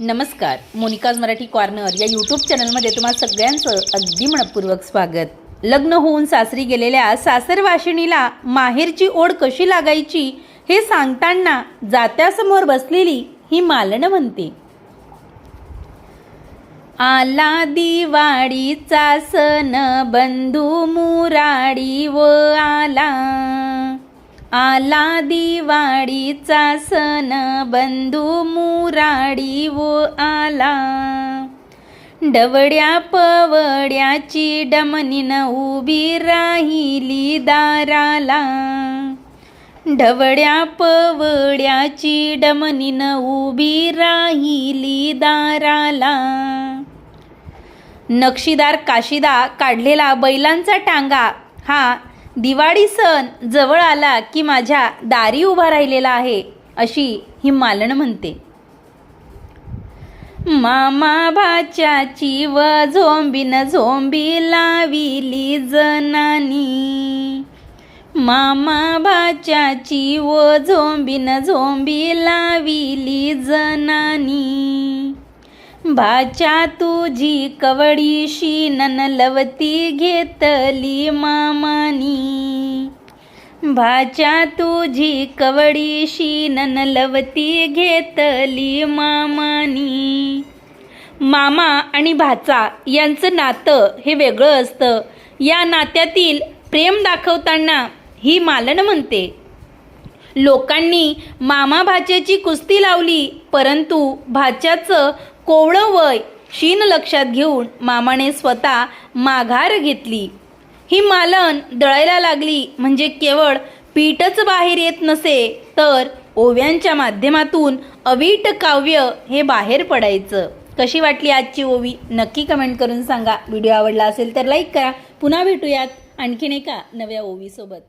नमस्कार Monika's Marathi corner या YouTube चॅनलमध्ये तुम्हाला सगळ्यांचं अगदी मनपूर्वक स्वागत. लग्न होऊन सासरी गेलेल्या सासरवाशिणीला माहेरची ओढ कशी लागायची हे सांगताना जात्यासमोर बसलेली ही मालन म्हणते. आला दिवाळीचा सण बंधू मुराडी व आला. आला दिवाळीचा सण बंधू मुराडी वो आला. डवड्या पवड्याची डमनीन उभी राहिली दाराला. ढवड्या पवड्याची डमनीन उभी राहिली दाराला. नक्षीदार काशिदा काढलेला बैलांचा टांगा. हा दिवाळी सण जवळ आला की माझ्या दारी उभा राहिलेला आहे अशी ही मालण म्हणते. मामा भाच्याची व झोंबीन झोंबी लाविली जनानी. मामा भाच्याची व झोंबीन झोंबी लाविली जनानी. भाच्या तुझी कवडीशी ननलवती घेतली मामानी. भाच्या तुझी कवडीशी ननलवती घेतली मामानी. मामा आणि भाचा यांचं नातं हे वेगळं असतं. या नात्यातील प्रेम दाखवताना ही मालन म्हणते. लोकांनी मामा भाच्याची कुस्ती लावली परंतु भाच्याचं कोवळं वय शीन लक्षात घेऊन मामाने स्वतः माघार घेतली. ही मालन दळायला लागली म्हणजे केवळ पीठच बाहेर येत नसे तर ओव्यांच्या माध्यमातून अवीट काव्य हे बाहेर पडायचं. कशी वाटली आजची ओवी? नक्की कमेंट करून सांगा. व्हिडिओ आवडला असेल तर लाईक करा. पुन्हा भेटूयात आणखीन एका नव्या ओवीसोबत.